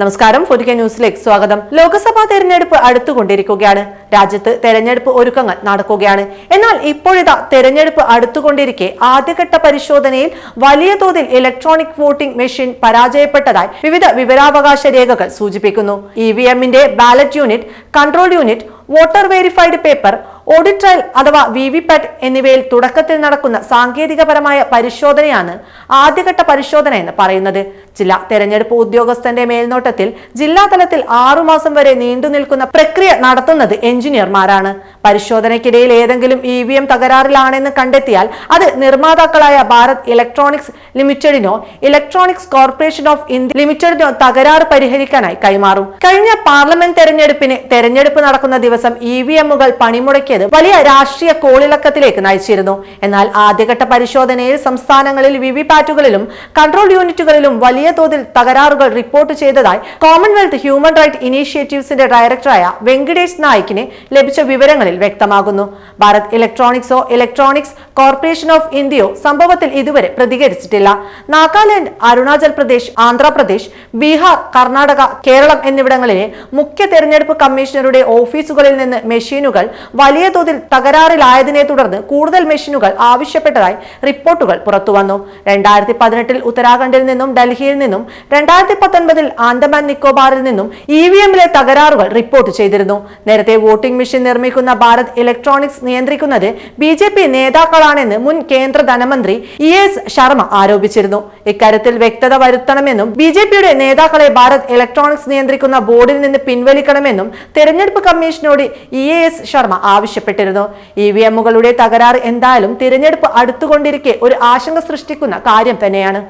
നമസ്കാരം ഫുഡിക്ക ന്യൂസിലേക്ക് സ്വാഗതം. ലോക്സഭാ തെരഞ്ഞെടുപ്പ് അടുത്തുകൊണ്ടിരിക്കുകയാണ്. രാജ്യത്ത് തെരഞ്ഞെടുപ്പ് ഒരുക്കങ്ങൾ നടക്കുകയാണ്. എന്നാൽ ഇപ്പോഴിതാ തെരഞ്ഞെടുപ്പ് അടുത്തുകൊണ്ടിരിക്കെ ആദ്യഘട്ട പരിശോധനയിൽ വലിയ തോതിൽ ഇലക്ട്രോണിക് വോട്ടിംഗ് മെഷീൻ പരാജയപ്പെട്ടതായി വിവിധ വിവരാവകാശ രേഖകൾ സൂചിപ്പിക്കുന്നു. ഇ വി എമ്മിന്റെ ballot unit control unit voter verified paper audit trail അഥവാ വി വി പാറ്റ് എന്നിവയിൽ തുടക്കത്തിൽ നടക്കുന്ന സാങ്കേതികപരമായ പരിശോധനയാണ് ആദ്യഘട്ട പരിശോധന എന്ന് പറയുന്നത്. ചില തെരഞ്ഞെടുപ്പ് ഉദ്യോഗസ്ഥന്റെ മേൽനോട്ടത്തിൽ ജില്ലാ തലത്തിൽ ആറുമാസം വരെ നീണ്ടു നിൽക്കുന്ന പ്രക്രിയ നടത്തുന്നത് എഞ്ചിനീയർമാരാണ്. പരിശോധനയ്ക്കിടയിൽ ഏതെങ്കിലും ഇ വി എം തകരാറിലാണെന്ന് കണ്ടെത്തിയാൽ അത് നിർമ്മാതാക്കളായ ഭാരത് ഇലക്ട്രോണിക്സ് ലിമിറ്റഡിനോ ഇലക്ട്രോണിക്സ് കോർപ്പറേഷൻ ഓഫ് ഇന്ത്യ ലിമിറ്റഡിനോ തകരാറ് പരിഹരിക്കാനായി കൈമാറും. കഴിഞ്ഞ പാർലമെന്റ് തെരഞ്ഞെടുപ്പിന് തെരഞ്ഞെടുപ്പ് നടക്കുന്ന ദിവസം ഇ വി എമ്മുകൾ പണിമുടക്കിയത് വലിയ രാഷ്ട്രീയ കോളിളക്കത്തിലേക്ക് നയിച്ചിരുന്നു. എന്നാൽ ആദ്യഘട്ട പരിശോധനയിൽ സംസ്ഥാനങ്ങളിൽ വിവിപാറ്റുകളിലും കൺട്രോൾ യൂണിറ്റുകളിലും വലിയ തോതിൽ തകരാറുകൾ റിപ്പോർട്ട് ചെയ്തതായി കോമൺവെൽത്ത് ഹ്യൂമൻ റൈറ്റ് ഇനീഷ്യേറ്റീവ്സിന്റെ ഡയറക്ടറായ വെങ്കിടേഷ് നായിക്കിന് ലഭിച്ച വിവരങ്ങളിൽ വ്യക്തമാകുന്നു. ഭാരത് ഇലക്ട്രോണിക്സോ ഇലക്ട്രോണിക്സ് കോർപ്പറേഷൻ ഓഫ് ഇന്ത്യയോ സംഭവത്തിൽ ഇതുവരെ പ്രതികരിച്ചിട്ടില്ല. നാഗാലാൻഡ് അരുണാചൽ പ്രദേശ് ആന്ധ്രാപ്രദേശ് ബീഹാർ കർണാടക കേരളം എന്നിവിടങ്ങളിലെ മുഖ്യ തെരഞ്ഞെടുപ്പ് കമ്മീഷണറുടെ ഓഫീസുകളിൽ നിന്ന് മെഷീനുകൾ വലിയ തോതിൽ തകരാറിലായതിനെ തുടർന്ന് കൂടുതൽ മെഷീനുകൾ ആവശ്യപ്പെട്ടതായി റിപ്പോർട്ടുകൾ പുറത്തുവന്നു. രണ്ടായിരത്തി പതിനെട്ടിൽ ഉത്തരാഖണ്ഡിൽ നിന്നും ഡൽഹിയിൽ നിന്നും രണ്ടായിരത്തി പത്തൊൻപതിൽ ആൻഡമാൻ നിക്കോബാറിൽ നിന്നും ഇ വി എമ്മിലെ തകരാറുകൾ റിപ്പോർട്ട് ചെയ്തിരുന്നു. നേരത്തെ വോട്ടിംഗ് മെഷീൻ നിർമ്മിക്കുന്ന ഭാരത് ഇലക്ട്രോണിക്സ് നിയന്ത്രിക്കുന്നത് ബി ജെ പി നേതാക്കളാണെന്ന് മുൻ കേന്ദ്ര ധനമന്ത്രി ഇ എസ് ശർമ്മ ആരോപിച്ചിരുന്നു. ഇക്കാര്യത്തിൽ വ്യക്തത വരുത്തണമെന്നും ബി ജെ പിയുടെ നേതാക്കളെ ഭാരത് ഇലക്ട്രോണിക്സ് നിയന്ത്രിക്കുന്ന ബോർഡിൽ നിന്ന് പിൻവലിക്കണമെന്നും തെരഞ്ഞെടുപ്പ് കമ്മീഷനോട് ഇ എ എസ് ശർമ്മ ആവശ്യപ്പെട്ടിരുന്നു. ഇ വി എമ്മുകളുടെ തകരാറ് എന്തായാലും തിരഞ്ഞെടുപ്പ് അടുത്തുകൊണ്ടിരിക്കെ ഒരു ആശങ്ക സൃഷ്ടിക്കുന്ന കാര്യം തന്നെയാണ്.